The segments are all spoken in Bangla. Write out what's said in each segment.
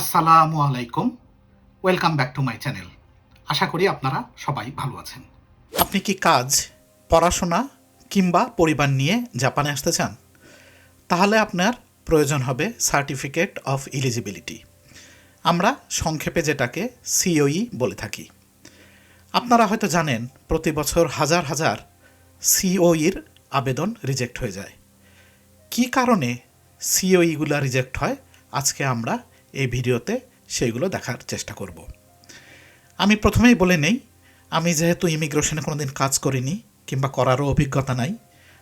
আসসালামু আলাইকুম। Welcome back to my channel আশা করি আপনারা সবাই ভালো আছেন। আপনি কি কাজ, পড়াশোনা কিংবা পরিবার নিয়ে জাপানে আসতে চান? তাহলে আপনার প্রয়োজন হবে সার্টিফিকেট অফ এলিজিবিলিটি। আমরা সংক্ষেপে যেটাকে সিওই বলে থাকি। আপনারা হয়তো জানেন, প্রতি বছর হাজার হাজার সিওইর আবেদন রিজেক্ট হয়ে যায়। কী কারণে সিওইগুলো রিজেক্ট হয়? আজকে আমরা এই ভিডিওতে সেইগুলো দেখার চেষ্টা করব। আমি প্রথমেই বলে নেই, আমি যেহেতু ইমিগ্রেশনে কোনো দিন কাজ করিনি কিংবা করারও অভিজ্ঞতা নাই,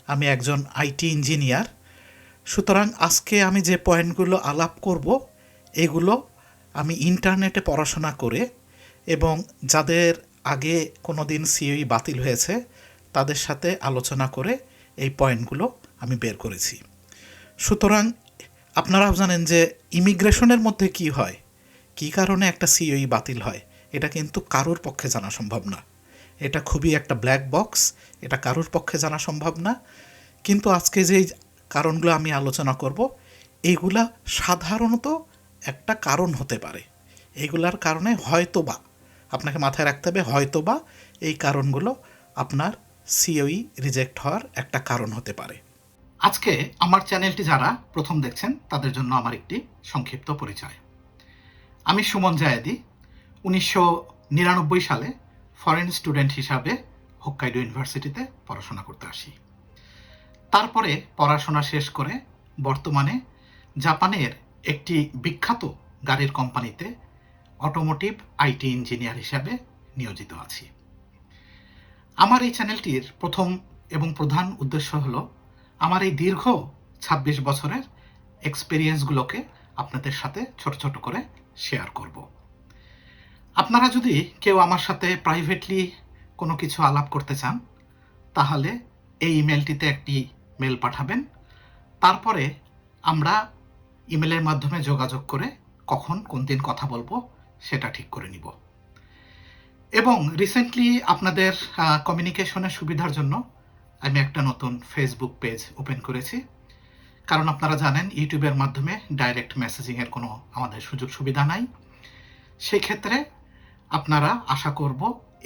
আমি একজন আইটি ইঞ্জিনিয়ার, সুতরাং আজকে আমি যে পয়েন্টগুলো আলাপ করব, এগুলো আমি ইন্টারনেটে পড়াশোনা করে এবং যাদের আগে কোনো দিন সিওই বাতিল হয়েছে, তাদের সাথে আলোচনা করে এই পয়েন্টগুলো আমি বের করেছি। সুতরাং আপনারাও জানেন যে ইমিগ্রেশনের মধ্যে কি হয়? কী কারণে একটা সিওই বাতিল হয়? এটা কিন্তু কারোর পক্ষে জানা সম্ভব না। এটা খুবই একটা ব্ল্যাক বক্স এটা কারোর পক্ষে জানা সম্ভব না। কিন্তু আজকে যেই কারণগুলো আমি আলোচনা করব এইগুলা সাধারণত একটা কারণ হতে পারে। এইগুলার কারণে হয়তো বা আপনাকে মাথায় রাখতে হবে হয়তো বা এই কারণগুলো আপনার সিওই রিজেক্ট হওয়ার একটা কারণ হতে পারে। আজকে আমার চ্যানেলটি যারা প্রথম দেখছেন, তাদের জন্য আমার একটি সংক্ষিপ্ত পরিচয়। আমি সুমন জায়েদি, উনিশশো নিরানব্বই সালে ফরেন স্টুডেন্ট হিসাবে হোক্কাইডো ইউনিভার্সিটিতে পড়াশোনা করতে আসি। তারপরে পড়াশোনা শেষ করে বর্তমানে জাপানের একটি বিখ্যাত গাড়ির কোম্পানিতে অটোমোটিভ আইটি ইঞ্জিনিয়ার হিসাবে নিয়োজিত আছি। আমার এই চ্যানেলটির প্রথম এবং প্রধান উদ্দেশ্য হলো আমার এই দীর্ঘ ২৬ বছরের এক্সপিরিয়েন্সগুলোকে আপনাদের সাথে ছোট ছোট করে শেয়ার করব। আপনারা যদি কেউ আমার সাথে প্রাইভেটলি কোনো কিছু আলাপ করতে চান, তাহলে এই ইমেলটিতে একটি মেল পাঠাবেন। তারপরে আমরা ইমেলের মাধ্যমে যোগাযোগ করে কখন কোন দিন কথা বলব সেটা ঠিক করে নিব। এবং রিসেন্টলি আপনাদের কমিউনিকেশনের সুবিধার জন্য আমি একটা নতুন ফেসবুক পেজ ওপেন করেছি। কারণ আপনারা জানেন ইউটিউবের মাধ্যমে ডাইরেক্ট মেসেজিংয়ের কোনো আমাদের সুযোগ সুবিধা নাই। সেই ক্ষেত্রে আপনারা আশা করব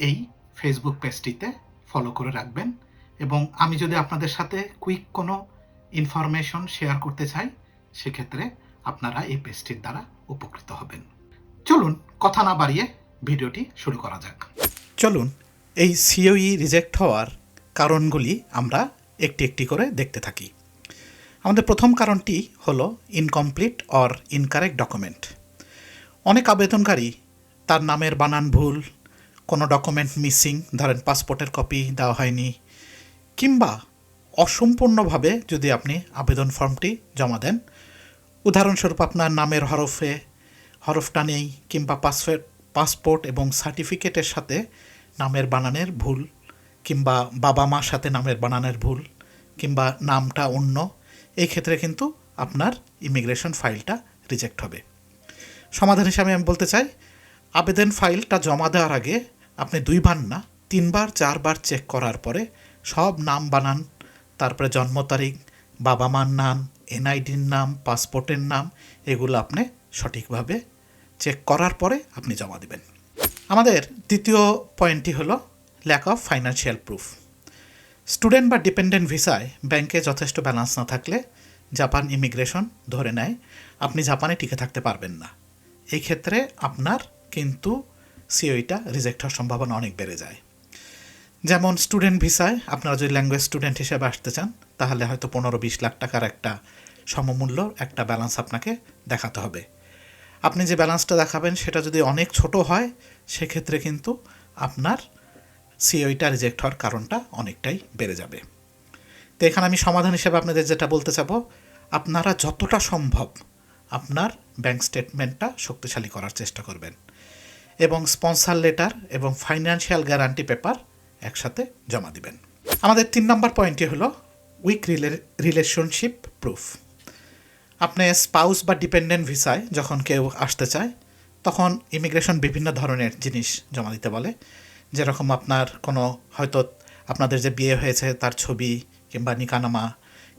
এই ফেসবুক পেজটিতে ফলো করে রাখবেন। এবং আমি যদি আপনাদের সাথে কুইক কোনো ইনফরমেশন শেয়ার করতে চাই, সেক্ষেত্রে আপনারা এই পেজটির দ্বারা উপকৃত হবেন। চলুন, কথা না বাড়িয়ে ভিডিওটি শুরু করা যাক। চলুন, এই সিওই রিজেক্ট হওয়ার কারণগুলি আমরা একটি একটি করে দেখতে থাকি। আমাদের প্রথম কারণটি হলো ইনকমপ্লিট অর ইনকারেক্ট ডকুমেন্ট অনেক আবেদনকারী তার নামের বানান ভুল, কোনো ডকুমেন্ট মিসিং ধরেন পাসপোর্টের কপি দেওয়া হয়নি, কিংবা অসম্পূর্ণভাবে যদি আপনি আবেদন ফর্মটি জমা দেন, উদাহরণস্বরূপ আপনার নামের হরফে হরফটা নেই, কিংবা পাসপোর্ট পাসপোর্ট এবং সার্টিফিকেটের সাথে নামের বানানের ভুল কিংবা বাবা মার সাথে নামের বানানের ভুল কিংবা নামটা অন্য, এই ক্ষেত্রে কিন্তু আপনার ইমিগ্রেশন ফাইলটা রিজেক্ট হবে। সমাধান হিসাবে আমি বলতে চাই, আবেদন ফাইলটা জমা দেওয়ার আগে আপনি দুইবার না, তিনবার, চারবার চেক করার পরে সব নাম বানান, তারপরে জন্ম তারিখ, বাবা মার নাম, এনআইডির নাম, পাসপোর্টের নাম, এগুলো আপনি সঠিকভাবে চেক করার পরে আপনি জমা দেবেন। আমাদের দ্বিতীয় পয়েন্টটি হলো lack of financial proof student বা ডিপেন্ডেন্ট ভিসায় ব্যাংকে যথেষ্ট ব্যালেন্স না থাকলে জাপান ইমিগ্রেশন ধরে নেয়, আপনি জাপানে টিকে থাকতে পারবেন না। এই ক্ষেত্রে আপনার কিন্তু সিওইটা রিজেক্ট হওয়ার সম্ভাবনা অনেক বেড়ে যায়। যেমন স্টুডেন্ট ভিসায় আপনারা যদি ল্যাঙ্গুয়েজ স্টুডেন্ট হিসেবে আসতে চান, তাহলে হয়তো পনেরো বিশ লাখ টাকার একটা সমমূল্য একটা ব্যালেন্স আপনাকে দেখাতে হবে। আপনি যে ব্যালেন্সটা দেখাবেন, সেটা যদি অনেক ছোট হয়, সেক্ষেত্রে কিন্তু আপনার সিওইটা রিজেক্ট হওয়ার কারণটা অনেকটাই বেড়ে যাবে। তো এখানে আমি সমাধান হিসেবে আপনাদের যেটা বলতে চাবো আপনারা যতটা সম্ভব আপনার ব্যাংক স্টেটমেন্টটা শক্তিশালী করার চেষ্টা করবেন এবং স্পন্সার লেটার এবং ফাইন্যান্সিয়াল গ্যারান্টি পেপার একসাথে জমা দিবেন। আমাদের তিন নম্বর পয়েন্টটি হলো উইক রিলেশনশিপ প্রুফ আপনি স্পাউস বা ডিপেন্ডেন্ট ভিসায় যখন কেউ আসতে চায়, তখন ইমিগ্রেশন বিভিন্ন ধরনের জিনিস জমা দিতে বলে। যেরকম আপনার কোনো হয়তো আপনাদের যে বিয়ে হয়েছে তার ছবি কিংবা নিকানামা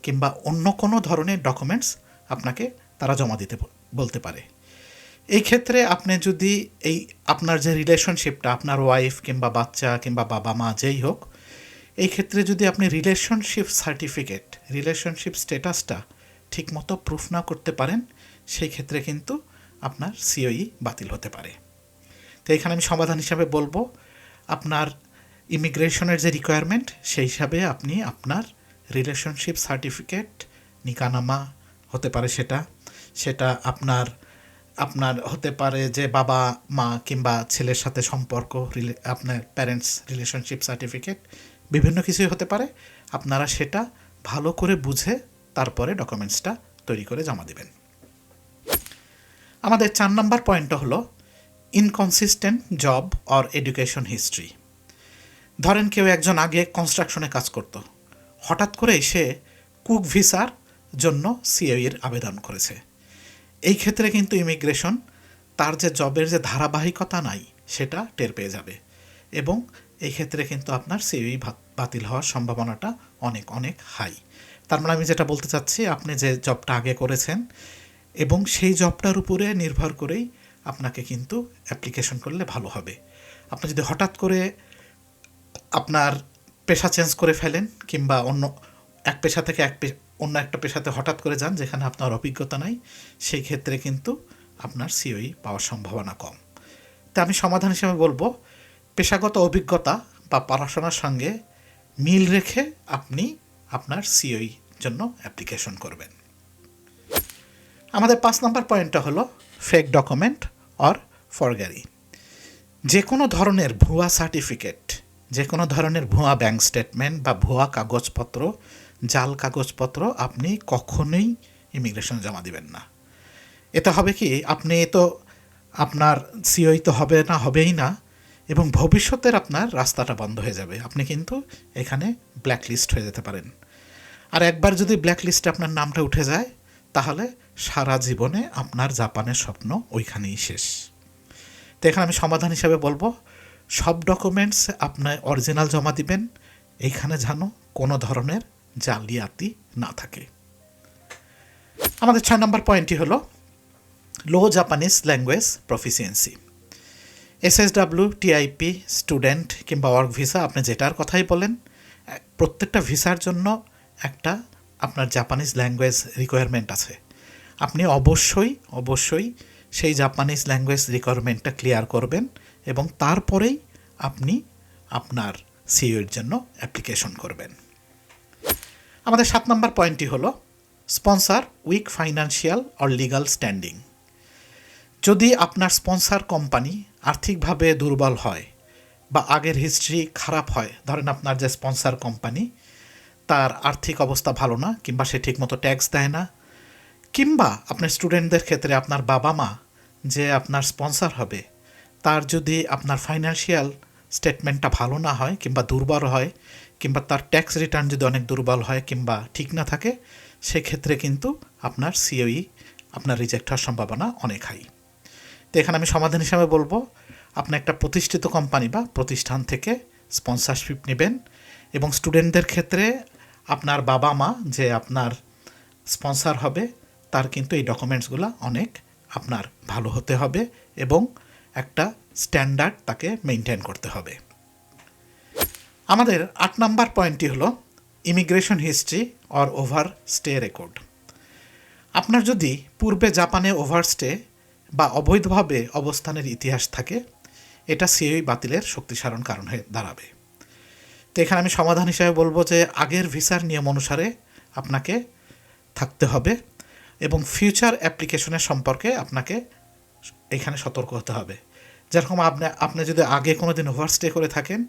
কিংবা অন্য কোনো ধরনের ডকুমেন্টস আপনাকে তারা জমা দিতে বলতে পারে। এই ক্ষেত্রে আপনি যদি এই আপনার যে রিলেশনশিপটা আপনার ওয়াইফ কিংবা বাচ্চা কিংবা বাবা, মা যেই হোক, এই ক্ষেত্রে যদি আপনি রিলেশনশিপ সার্টিফিকেট রিলেশনশিপ স্ট্যাটাসটা ঠিকমতো প্রুফ না করতে পারেন, সেই ক্ষেত্রে কিন্তু আপনার সিওই বাতিল হতে পারে। তো এখানে আমি সমাধান হিসাবে বলব আপনার ইমিগ্রেশনের যে রিকোয়ারমেন্ট সেই হিসাবে আপনি আপনার রিলেশনশিপ সার্টিফিকেট নিকানামা হতে পারে সেটা। সেটা আপনার আপনার হতে পারে যে বাবা, মা কিংবা ছেলের সাথে সম্পর্ক আপনার প্যারেন্টস রিলেশনশিপ সার্টিফিকেট বিভিন্ন কিছুই হতে পারে। আপনারা সেটা ভালো করে বুঝে তারপরে ডকুমেন্টসটা তৈরি করে জমা দেবেন। আমাদের চার নম্বর পয়েন্টটা হলো inconsistent job or education history ধরেন কেউ একজন আগে কনস্ট্রাকশনে কাজ করত। হঠাৎ করে সে কুক ভিসার জন্য সিএইর আবেদন করেছে। এই ক্ষেত্রে কিন্তু ইমিগ্রেশন তার যে জবের যে ধারাবাহিকতা নাই, সেটা টের পেয়ে যাবে। এবং এই ক্ষেত্রে কিন্তু আপনার সিওই বাতিল হওয়ার সম্ভাবনাটা অনেক অনেক হাই তার মানে আমি যেটা বলতে চাচ্ছি, আপনি যে জবটা আগে করেছেন এবং সেই জবটার উপরে নির্ভর করেই আপনাকে কিন্তু অ্যাপ্লিকেশন করলে ভালো হবে। আপনি যদি হঠাৎ করে আপনার পেশা চেঞ্জ করে ফেলেন কিংবা অন্য এক পেশা থেকে এক অন্য একটা পেশাতে হঠাৎ করে যান যেখানে আপনার অভিজ্ঞতা নাই, সেই ক্ষেত্রে কিন্তু আপনার সিওই পাওয়ার সম্ভাবনা কম। তা আমি সমাধান হিসেবে বলব, পেশাগত অভিজ্ঞতা বা পড়াশোনার সঙ্গে মিল রেখে আপনি আপনার সিওই জন্য অ্যাপ্লিকেশন করবেন। আমাদের পাঁচ নম্বর পয়েন্টটা হলো ফেক ডকুমেন্ট অর ফরগারি যে কোনো ধরনের ভুয়া সার্টিফিকেট যে কোনো ধরনের ভুয়া ব্যাংক স্টেটমেন্ট বা ভুয়া কাগজপত্র, জাল কাগজপত্র আপনি কখনোই ইমিগ্রেশন জমা দিবেন না। এতে হবে কি, আপনি তো আপনার সিওই তো হবে না, হবেই না, এবং ভবিষ্যতের আপনার রাস্তাটা বন্ধ হয়ে যাবে। আপনি কিন্তু এখানে ব্ল্যাক লিস্ট হয়ে যেতে পারেন। আর একবার যদি ব্ল্যাক লিস্টে আপনার নামটা উঠে যায় তাহলে সারা জীবনে আপনার জাপানের স্বপ্ন ওইখানেই শেষ। তো এখানে আমি সমাধান হিসাবে বলব, সব ডকুমেন্টস আপনার অরিজিনাল জমা দিবেন, এইখানে যেন কোনো ধরনের জালিয়াতি না থাকে। আমাদের ছয় নম্বর পয়েন্টটি হলো low Japanese language proficiency SSW TIP student কিংবা ওয়ার্ক ভিসা আপনি যেটার কথাই বলেন প্রত্যেকটা ভিসার জন্য একটা আপনার জাপানিজ ল্যাঙ্গুয়েজ রিকোয়ারমেন্ট আছে। আপনি অবশ্যই অবশ্যই সেই জাপানিজ ল্যাঙ্গুয়েজ রিকোয়ারমেন্টটা ক্লিয়ার করবেন এবং তারপরেই আপনি আপনার সিওর জন্য অ্যাপ্লিকেশন করবেন। আমাদের সাত নম্বর পয়েন্টটি হলো sponsor weak financial or legal standing যদি আপনার স্পন্সার কোম্পানি আর্থিকভাবে দুর্বল হয় বা আগের হিস্ট্রি খারাপ হয়, ধরেন আপনার যে স্পন্সার কোম্পানি তার আর্থিক অবস্থা ভালো না, কিংবা সে ঠিকমতো ট্যাক্স দেয় না, কিংবা আপনার স্টুডেন্টদের ক্ষেত্রে আপনার বাবা মা যে আপনার স্পন্সার হবে, তার যদি আপনার ফাইন্যান্সিয়াল স্টেটমেন্টটা ভালো না হয়, কিংবা দুর্বল হয়, কিংবা তার ট্যাক্স রিটার্ন যদি অনেক দুর্বল হয়, কিংবা ঠিক না থাকে, সেক্ষেত্রে কিন্তু আপনার সিওই আপনার রিজেক্ট হওয়ার সম্ভাবনা অনেক হাই তো এখানে আমি সমাধান হিসাবে বলব, আপনি একটা প্রতিষ্ঠিত কোম্পানি বা প্রতিষ্ঠান থেকে স্পন্সারশিপ নেবেন, এবং স্টুডেন্টদের ক্ষেত্রে আপনার বাবা মা যে আপনার স্পন্সর হবে, তার কিন্তু এই ডকুমেন্টসগুলো অনেক আপনার ভালো হতে হবে এবং একটা স্ট্যান্ডার্ড তাকে মেনটেন করতে হবে। আমাদের আট নাম্বার পয়েন্টটি হলো immigration history or overstay record. আপনার যদি পূর্বে জাপানে ওভারস্টে বা অবৈধভাবে অবস্থানের ইতিহাস থাকে, এটা সিওই বাতিলের শক্তিসারণ কারণ হয়ে দাঁড়াবে। তো এখানে আমি সমাধান হিসাবে বলব যে আগের ভিসার নিয়ম অনুসারে আপনাকে থাকতে হবে এবং ফিউচার অ্যাপ্লিকেশনের সম্পর্কে আপনাকে এখানে সতর্ক হতে হবে। যেরকম আপনি আপনি যদি আগে কোনো দিন ওভারস্টে করে থাকেন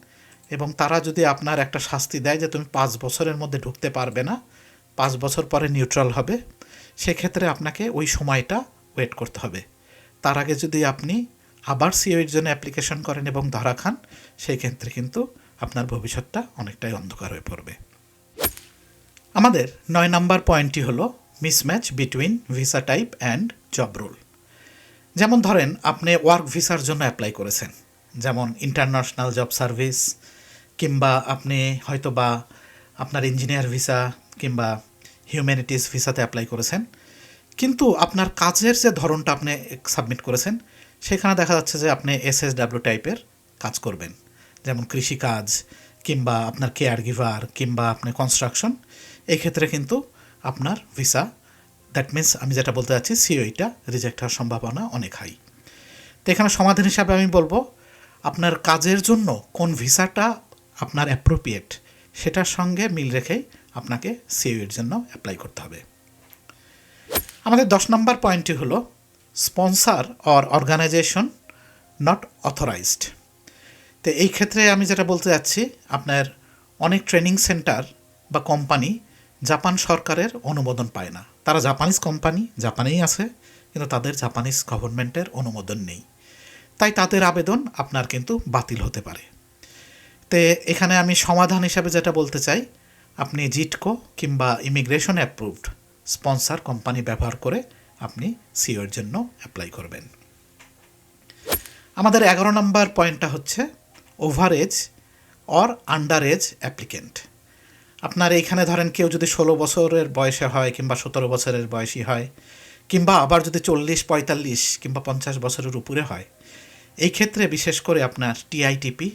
এবং তারা যদি আপনার একটা শাস্তি দেয় যে তুমি পাঁচ বছরের মধ্যে ঢুকতে পারবে না, পাঁচ বছর পরে নিউট্রাল হবে, সেক্ষেত্রে আপনাকে ওই সময়টা ওয়েট করতে হবে। তার আগে যদি আপনি আবার সিওইর জন্য অ্যাপ্লিকেশন করেন এবং ধরা খান সেই ক্ষেত্রে কিন্তু আপনার ভবিষ্যৎটা অনেকটাই অন্ধকার হয়ে পড়বে। আমাদের নয় নাম্বার পয়েন্টটি হলো mismatch between visa type and job role যেমন ধরেন, আপনি ওয়ার্ক ভিসার জন্য অ্যাপ্লাই করেছেন। যেমন ইন্টারন্যাশনাল জব সার্ভিস কিংবা আপনি হয়তো বা আপনার ইঞ্জিনিয়ার ভিসা কিংবা হিউম্যানিটিস ভিসাতে অ্যাপ্লাই করেছেন। কিন্তু আপনার কাজের যে ধরনটা আপনি সাবমিট করেছেন, সেখানে দেখা যাচ্ছে যে আপনি এস এস এসএসডাব্লিউ টাইপের কাজ করবেন। যেমন কৃষিকাজ কিংবা আপনার কেয়ার গিভার কিংবা আপনি কনস্ট্রাকশন এই ক্ষেত্রে কিন্তু আপনার ভিসা দ্যাট মিন্স আমি যেটা বলতে চাচ্ছি সিওইটা রিজেক্ট হওয়ার সম্ভাবনা অনেক হাই তো এখানে সমাধান হিসাবে আমি বলব, আপনার কাজের জন্য কোন ভিসাটা আপনার অ্যাপ্রোপ্রিয়েট সেটার সঙ্গে মিল রেখেই আপনাকে সিওইয়ের জন্য অ্যাপ্লাই করতে হবে। আমাদের দশ নম্বর পয়েন্টটি হলো sponsor or organization not authorized তো এই ক্ষেত্রে আমি যেটা বলতে যাচ্ছি, আপনার অনেক ট্রেনিং সেন্টার বা কোম্পানি জাপান সরকারের অনুমোদন পায় না। তারা জাপানিজ কোম্পানি জাপানেই আছে, কিন্তু তাদের জাপানিজ গভর্নমেন্টের অনুমোদন নেই। তাই তাদের আবেদন আপনার কিন্তু বাতিল হতে পারে। তে এখানে আমি সমাধান হিসাবে যেটা বলতে চাই, আপনি জিটকো কিংবা ইমিগ্রেশন অ্যাপ্রুভড স্পন্সার কোম্পানি ব্যবহার করে আপনি সিওর জন্য অ্যাপ্লাই করবেন। আমাদের এগারো নম্বর পয়েন্টটা হচ্ছে over age or under age applicant আপনার এইখানে ধরেন কেউ যদি ষোলো বছরের বয়সে হয় কিংবা সতেরো বছরের বয়সী হয়, কিংবা আবার যদি চল্লিশ, পঁয়তাল্লিশ কিংবা পঞ্চাশ বছরের উপরে হয়, এই ক্ষেত্রে বিশেষ করে আপনার টিআইটিপি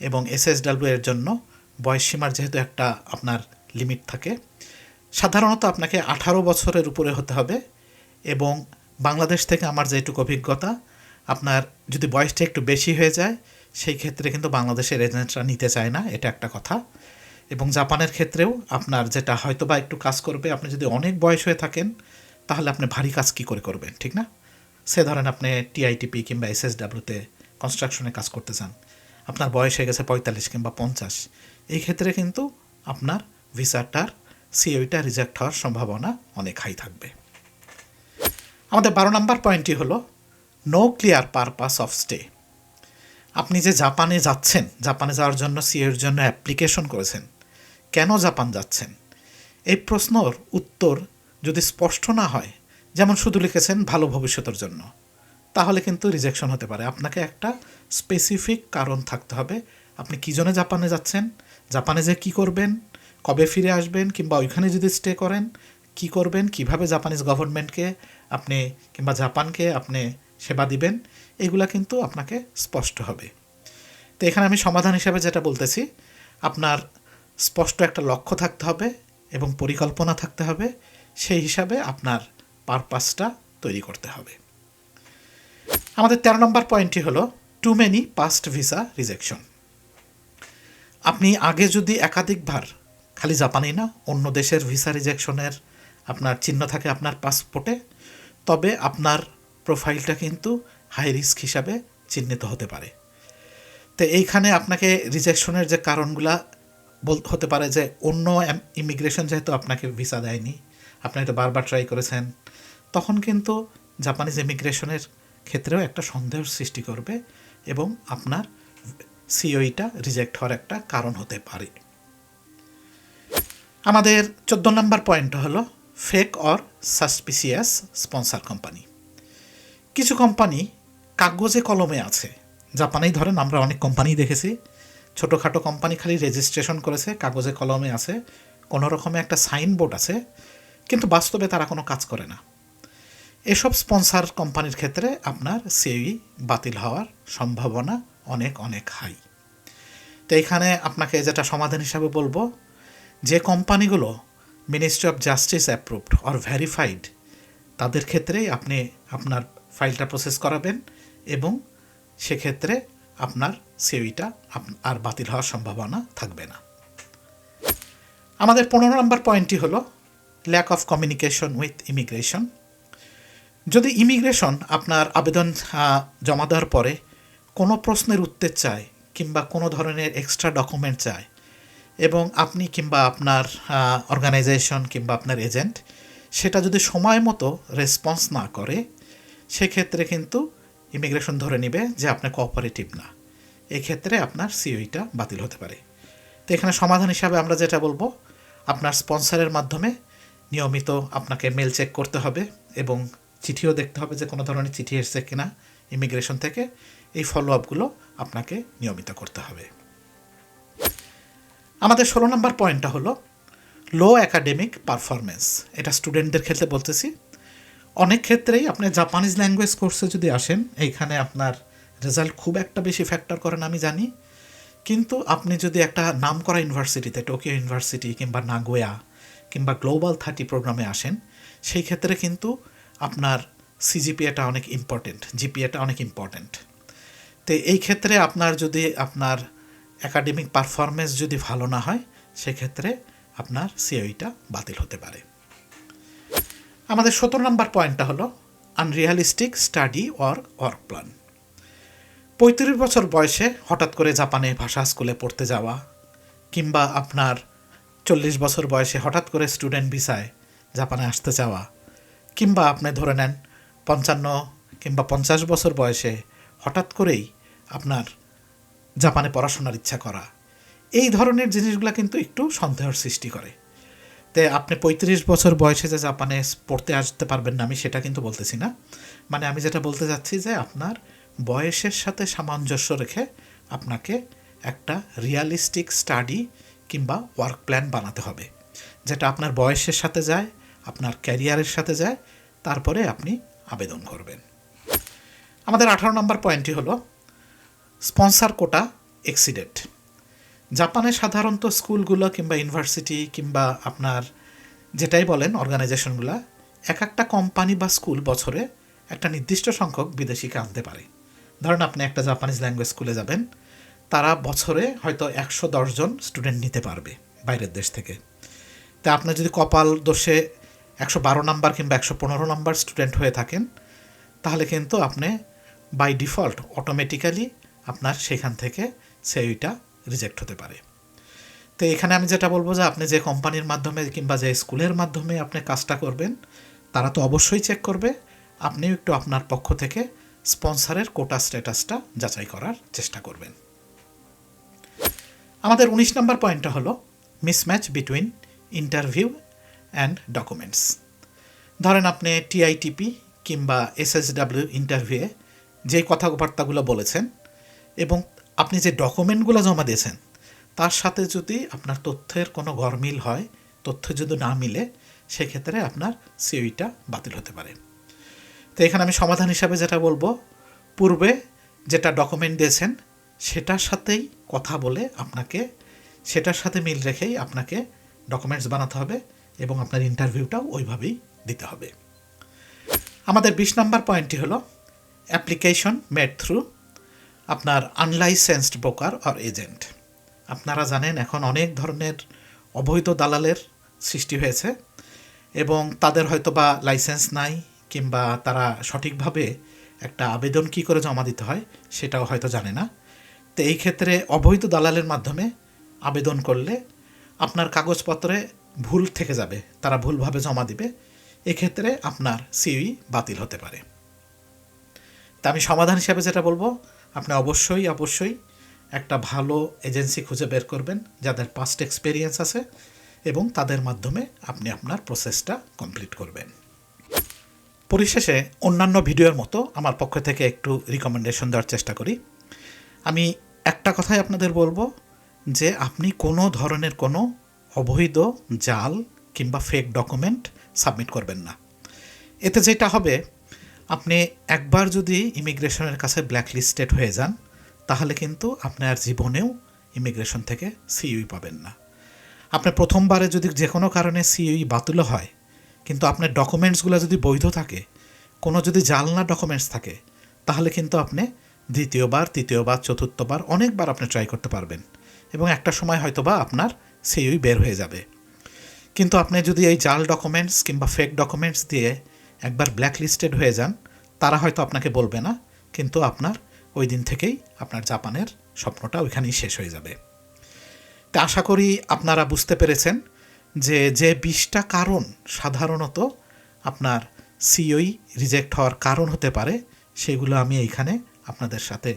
এবং এসএসডাব্লিউ এর জন্য বয়সসীমার যেহেতু একটা আপনার লিমিট থাকে, সাধারণত আপনাকে আঠারো বছরের উপরে হতে হবে এবং বাংলাদেশ থেকে আমার যেটুকু অভিজ্ঞতা, আপনার যদি বয়সটা একটু বেশি হয়ে যায় সেই ক্ষেত্রে কিন্তু বাংলাদেশের এজেন্টরা নিতে চায় না, এটা একটা কথা। এবং জাপানের ক্ষেত্রেও আপনার যেটা হয়তো বা একটু কাজ করবে, আপনি যদি অনেক বয়স হয়ে থাকেন, তাহলে আপনি ভারী কাজ কী করে করবেন, ঠিক না? সে ধরেন আপনি টিআইটিপি কিংবা এসএসডাব্লিউতে কনস্ট্রাকশনে কাজ করতে চান। আপনার বয়স হয়ে গেছে পঁয়তাল্লিশ কিংবা পঞ্চাশ। এই ক্ষেত্রে কিন্তু আপনার ভিসাটার, সিওইটা রিজেক্ট হওয়ার সম্ভাবনা অনেক হাই থাকবে। আমাদের বারো নম্বর পয়েন্টটি হলো no clear purpose of stay আপনি যে জাপানে যাচ্ছেন, জাপানে যাওয়ার জন্য সিওর জন্য অ্যাপ্লিকেশন করেছেন, কেন জাপান যাচ্ছেন? এই প্রশ্নর উত্তর যদি স্পষ্ট না হয়, যেমন শুধু লিখেছেন ভালো ভবিষ্যতের জন্য, তাহলে কিন্তু রিজেকশন হতে পারে। আপনাকে একটা স্পেসিফিক কারণ থাকতে হবে, আপনি কী জন্য জাপানে যাচ্ছেন, জাপানে যে কি করবেন, কবে ফিরে আসবেন, কিংবা ওইখানে যদি স্টে করেন, কি করবেন, কীভাবে জাপানিজ গভর্নমেন্টকে আপনি, কিংবা জাপানকে আপনি সেবা দিবেন, এগুলা কিন্তু আপনাকে স্পষ্ট হবে। তো এখানে আমি সমাধান হিসাবে যেটা বলতেছি, আপনার স্পষ্ট একটা লক্ষ্য থাকতে হবে এবং পরিকল্পনা থাকতে হবে, সেই হিসাবে আপনার পারপাসটা তৈরি করতে হবে। আমাদের তেরো নম্বর পয়েন্টটি হলো too many past visa rejection আপনি আগে যদি একাধিকবার খালি জাপানি না, অন্য দেশের ভিসা রিজেকশনের আপনার চিহ্ন থাকে আপনার পাসপোর্টে তবে আপনার প্রোফাইলটা কিন্তু হাই রিস্ক হিসাবে চিহ্নিত হতে পারে। তো এইখানে আপনাকে রিজেকশনের যে কারণগুলা বল হতে পারে যে অন্য ইমিগ্রেশন যেহেতু আপনাকে ভিসা দেয়নি, আপনি এটা বারবার ট্রাই করেছেন, তখন কিন্তু জাপানিজ ইমিগ্রেশনের ক্ষেত্রেও একটা সন্দেহের সৃষ্টি করবে এবং আপনার সিওইটা রিজেক্ট হওয়ার একটা কারণ হতে পারে। আমাদের চোদ্দ নম্বর পয়েন্ট হলো fake or suspicious sponsor company কিছু কোম্পানি কাগজে কলমে আছে। জাপানেই ধরেন, আমরা অনেক কোম্পানি দেখেছি। ছোটোখাটো কোম্পানি খালি রেজিস্ট্রেশন করেছে, কাগজে কলমে আছে। কোনো রকমে একটা সাইনবোর্ড আছে, কিন্তু বাস্তবে তারা কোনো কাজ করে না। এসব স্পন্সার কোম্পানির ক্ষেত্রে আপনার সিই বাতিল হওয়ার সম্ভাবনা অনেক অনেক হাই তো এখানে আপনাকে যেটা সমাধান হিসাবে বলব, যে কোম্পানিগুলো ministry of justice approved or verified তাদের ক্ষেত্রেই আপনি আপনার ফাইলটা প্রসেস করাবেন এবং সেক্ষেত্রে আপনার সিওইটা আর বাতিল হওয়ার সম্ভাবনা থাকবে না। আমাদের পনেরো নম্বর পয়েন্টটি হলো lack of communication with immigration যদি ইমিগ্রেশন আপনার আবেদন জমা দেওয়ার পরে কোনো প্রশ্নের উত্তর চায় কিংবা কোনো ধরনের এক্সট্রা ডকুমেন্ট চায় এবং আপনি কিংবা আপনার অর্গানাইজেশন কিংবা আপনার এজেন্ট সেটা যদি সময় মতো রেসপন্স না করে সেক্ষেত্রে কিন্তু ইমিগ্রেশন ধরে নেবে যে আপনি কোঅপারেটিভ না। এক্ষেত্রে আপনার সিওইটা বাতিল হতে পারে। তো এখানে সমাধান হিসাবে আমরা যেটা বলব, আপনার স্পন্সরের মাধ্যমে নিয়মিত আপনাকে মেল চেক করতে হবে এবং চিঠিও দেখতে হবে যে কোনো ধরনের চিঠি এসছে কিনা ইমিগ্রেশন থেকে। এই ফলো আপগুলো আপনাকে নিয়মিত করতে হবে। আমাদের ষোলো নম্বর পয়েন্টটা হলো লো একাডেমিক পারফরমেন্স এটা স্টুডেন্টদের ক্ষেত্রে বলতেছি। অনেক ক্ষেত্রেই আপনি জাপানিজ ল্যাঙ্গুয়েজ কোর্সে যদি আসেন, এইখানে আপনার রেজাল্ট খুব একটা বেশি ফ্যাক্টর করেন আমি জানি। কিন্তু আপনি যদি একটা নামকরা ইউনিভার্সিটিতে টোকিও ইউনিভার্সিটি কিংবা নাগোয়া কিংবা গ্লোবাল থার্টি প্রোগ্রামে আসেন, সেই ক্ষেত্রে কিন্তু আপনার সিজিপিএটা অনেক ইম্পর্টেন্ট জিপিএটা অনেক ইম্পর্টেন্ট তো এই ক্ষেত্রে আপনার যদি আপনার একাডেমিক পারফরমেন্স যদি ভালো না হয়, সেক্ষেত্রে আপনার সিওইটা বাতিল হতে পারে। আমাদের সতেরো নম্বর পয়েন্টটা হলো unrealistic study or work plan পঁয়ত্রিশ বছর বয়সে হঠাৎ করে জাপানে ভাষা স্কুলে পড়তে যাওয়া কিংবা আপনার চল্লিশ বছর বয়সে হঠাৎ করে স্টুডেন্ট ভিসায় জাপানে আসতে চাওয়া কিংবা আপনি ধরে নেন পঞ্চান্ন কিংবা পঞ্চাশ বছর বয়সে হঠাৎ করেই আপনার জাপানে পড়াশোনার ইচ্ছা করা, এই ধরনের জিনিসগুলো কিন্তু একটু সন্দেহের সৃষ্টি করে। তে আপনি পঁয়ত্রিশ বছর বয়সে যে জাপানে পড়তে আসতে পারবেন না, আমি সেটা কিন্তু বলতেছি না। মানে আমি যেটা বলতে যাচ্ছি যে আপনার বয়সের সাথে সামঞ্জস্য রেখে আপনাকে একটা রিয়ালিস্টিক স্টাডি কিংবা ওয়ার্ক প্ল্যান বানাতে হবে। যেটা আপনার বয়সের সাথে যায়, আপনার ক্যারিয়ারের সাথে যায়, তারপরে আপনি আবেদন করবেন। আমাদের আঠারো নম্বর পয়েন্টটি হলো স্পন্সার কোটা এক্সিডেন্ট জাপানে সাধারণত স্কুলগুলো কিংবা ইউনিভার্সিটি কিংবা আপনার যেটাই বলেন অর্গানাইজেশনগুলো, এক একটা কোম্পানি বা স্কুল বছরে একটা নির্দিষ্ট সংখ্যক বিদেশিকে আনতে পারে। ধরেন আপনি একটা জাপানিজ ল্যাঙ্গুয়েজ স্কুলে যাবেন, তারা বছরে হয়তো একশো দশজন স্টুডেন্ট নিতে পারবে বাইরের দেশ থেকে। তা আপনি যদি কপাল দোষে একশো বারো নাম্বার কিংবা একশো পনেরো নাম্বার স্টুডেন্ট হয়ে থাকেন, তাহলে কিন্তু আপনি বাই ডিফল্ট অটোমেটিক্যালি আপনার সেখান থেকে সেইটা রিজেক্ট হতে পারে। তো এখানে আমি যেটা বলব যে আপনি যে কোম্পানির মাধ্যমে কিংবা যে স্কুলের মাধ্যমে আপনি কাজটা করবেন, তারা তো অবশ্যই চেক করবে। আপনিও একটু আপনার পক্ষ থেকে স্পন্সারের কোটা স্ট্যাটাসটা যাচাই করার চেষ্টা করবেন। আমাদের উনিশ নম্বর পয়েন্টটা হলো mismatch between interview and documents ধরেন আপনি টিআইটিপি কিংবা এসএসডাব্লিউ ইন্টারভিউয়ে যে কথাবার্তাগুলো বলেছেন এবং আপনি যে ডকুমেন্টগুলো জমা দিয়েছেন, তার সাথে যদি আপনার তথ্যের কোনো গরমিল হয়, তথ্য যদি না মিলে, সেক্ষেত্রে আপনার সিওইটা বাতিল হতে পারে। তো এখানে আমি সমাধান হিসাবে যেটা বলব, পূর্বে যেটা ডকুমেন্ট দিয়েছেন, সেটার সাথেই কথা বলে আপনাকে, সেটার সাথে মিল রেখেই আপনাকে ডকুমেন্টস বানাতে হবে এবং আপনার ইন্টারভিউটাও ওইভাবেই দিতে হবে। আমাদের বিশ নম্বর পয়েন্টটি হলো, অ্যাপ্লিকেশন মেড থ্রু আপনার আনলাইসেন্সড ব্রোকার অর এজেন্ট আপনারা জানেন এখন অনেক ধরনের অবৈধ দালালের সৃষ্টি হয়েছে এবং তাদের হয়তো বা লাইসেন্স নাই কিংবা তারা সঠিকভাবে একটা আবেদন কী করে জমা দিতে হয় সেটাও হয়তো জানে না। তো এই ক্ষেত্রে অবৈধ দালালের মাধ্যমে আবেদন করলে আপনার কাগজপত্রে ভুল থেকে যাবে, তারা ভুলভাবে জমা দিবে। এক্ষেত্রে আপনার সিউই বাতিল হতে পারে। তা আমি সমাধান হিসাবে যেটা বলব আপনি অবশ্যই অবশ্যই একটা ভালো এজেন্সি খুঁজে বের করবেন, যাদের পাস্ট এক্সপেরিয়েন্স আছে এবং তাদের মাধ্যমে আপনি আপনার প্রসেসটা কমপ্লিট করবেন। পরিশেষে অন্যান্য ভিডিওর মতো আমার পক্ষ থেকে একটু রিকমেন্ডেশন দেওয়ার চেষ্টা করি। আমি একটা কথাই আপনাদের বলব যে আপনি কোনো ধরনের কোনো অবৈধ জাল কিংবা ফেক ডকুমেন্ট সাবমিট করবেন না। এতে যেটা হবে আপনি একবার যদি ইমিগ্রেশনের কাছে ব্ল্যাকলিস্টেড হয়ে যান, তাহলে কিন্তু আপনি আর জীবনেও ইমিগ্রেশন থেকে সিইউই পাবেন না। আপনি প্রথমবারে যদি যে কোনো কারণে সিইউই বাতিল হয়, কিন্তু আপনার ডকুমেন্টসগুলো যদি বৈধ থাকে, কোনো যদি জালনা ডকুমেন্টস থাকে, তাহলে কিন্তু আপনি দ্বিতীয়বার, তৃতীয়বার, চতুর্থবার, অনেকবার আপনি ট্রাই করতে পারবেন এবং একটা সময় হয়তো বা আপনার সিইউই বের হয়ে যাবে। কিন্তু আপনি যদি এই জাল ডকুমেন্টস কিংবা ফেক ডকুমেন্টস দিয়ে একবার ব্ল্যাকলিস্টেড হয়ে যান, তারা হয়তো আপনাকে বলবে না, কিন্তু আপনার ওই দিন থেকেই আপনার জাপানের স্বপ্নটা ওইখানেই শেষ হয়ে যাবে। তা আশা করি আপনারা বুঝতে পেরেছেন যে যে বিশটা কারণ সাধারণত আপনার সিওই রিজেক্ট হওয়ার কারণ হতে পারে, সেগুলো আমি এইখানে আপনাদের সাথে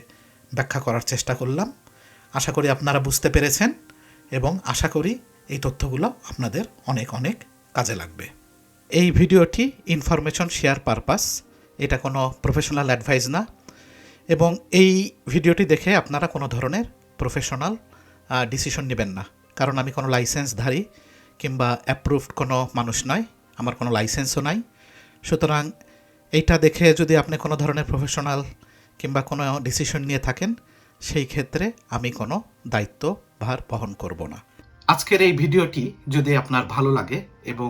ব্যাখ্যা করার চেষ্টা করলাম। আশা করি আপনারা বুঝতে পেরেছেন এবং আশা করি এই তথ্যগুলো আপনাদের অনেক অনেক কাজে লাগবে। এই ভিডিওটি ইনফরমেশন শেয়ার পারপাস এটা কোনো প্রফেশনাল অ্যাডভাইস না। এবং এই ভিডিওটি দেখে আপনারা কোনো ধরনের প্রফেশনাল ডিসিশন নেবেন না। কারণ আমি কোনো লাইসেন্সধারী কিংবা অ্যাপ্রুভড কোনো মানুষ নয়, আমার কোনো লাইসেন্সও নাই। সুতরাং এইটা দেখে যদি আপনি কোনো ধরনের প্রফেশনাল কিংবা কোনো ডিসিশন নিয়ে থাকেন, সেই ক্ষেত্রে আমি কোনো দায়িত্ব ভার বহন করব না। আজকের এই ভিডিওটি যদি আপনার ভালো লাগে এবং